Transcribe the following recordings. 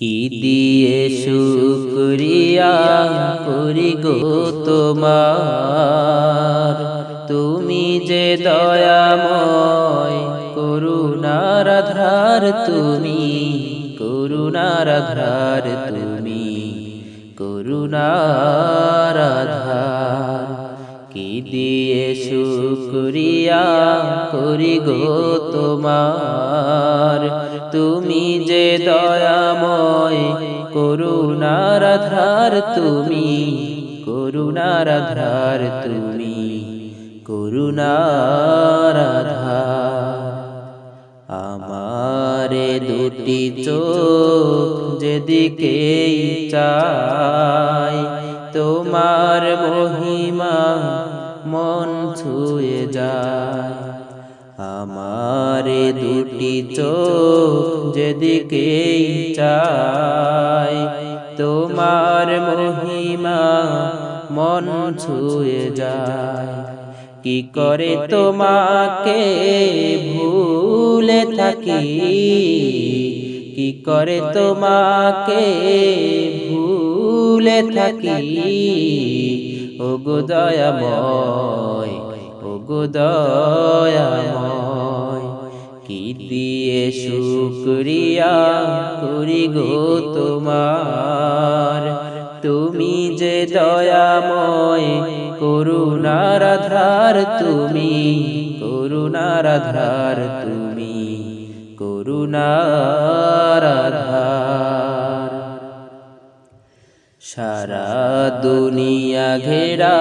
কি দিয়ে শুক্রিয়া করি গো তোমার? তুমি যে দয়াময় করুণার ধার তুমি, করুণার ধার তুমি, করুণার ধার কি দিয়ে শুক্রিয়া করি গো তোমার? তুমি যে দয়াময় করুণার ধার তুমি, করুণার ধার তুমি, করুণার আমারে দুটি চোখ যেদিকেই চাই যায়। আমারে দুটি চোখ যেদিকেই চাই, তোমার মহিমা মন ছুঁয়ে যায়। কি করে তোমাকে ভুলে থাকি? কি করে তোমাকে ভুলে থাকি? ও গো দয়াময় ও গো কি দিয়ে শুক্রিয়া করি গো তোমার? তুমি যে দয়াময়, করুণার ধার তুমি, করুণার ধার তুমি, করুণার সারা দুনিয়া ঘেরা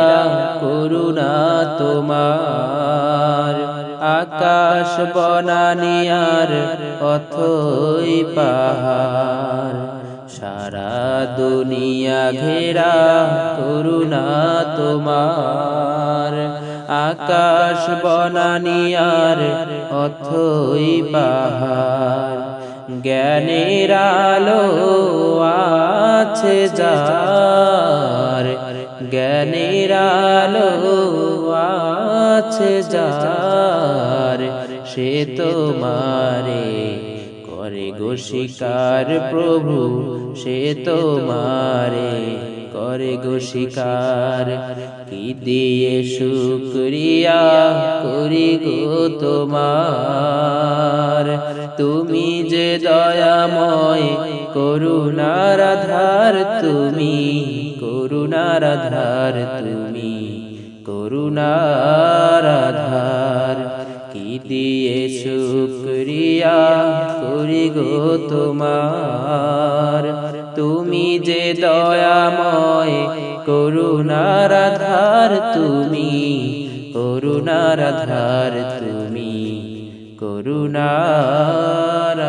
করুণা তোমার। আকাশ বনানিয়ার অথই পাহাড়। সারা দুনিয়া ঘেরা করুণা তোমার। আকাশ বনানিয়ার অথই পাহাড়। জ্ঞানের আলো আছে যার জ্ঞানের আলো আছে যার, সে তোমারে করে গো শিকার প্রভু, সে তোমারে করে গো শিকার। কি দিয়ে শুক্রিয়া করি গো তোমার। তুমি যে দয়াময় করুণার ধার তুমি করুণার ধার তুমি করুণার ধার কি দিয়ে শুক্রিয়া করি গো তোমার? তুমি যে দয়াময় করুণার ধার তুমি করুণার ধার তুমি করুণার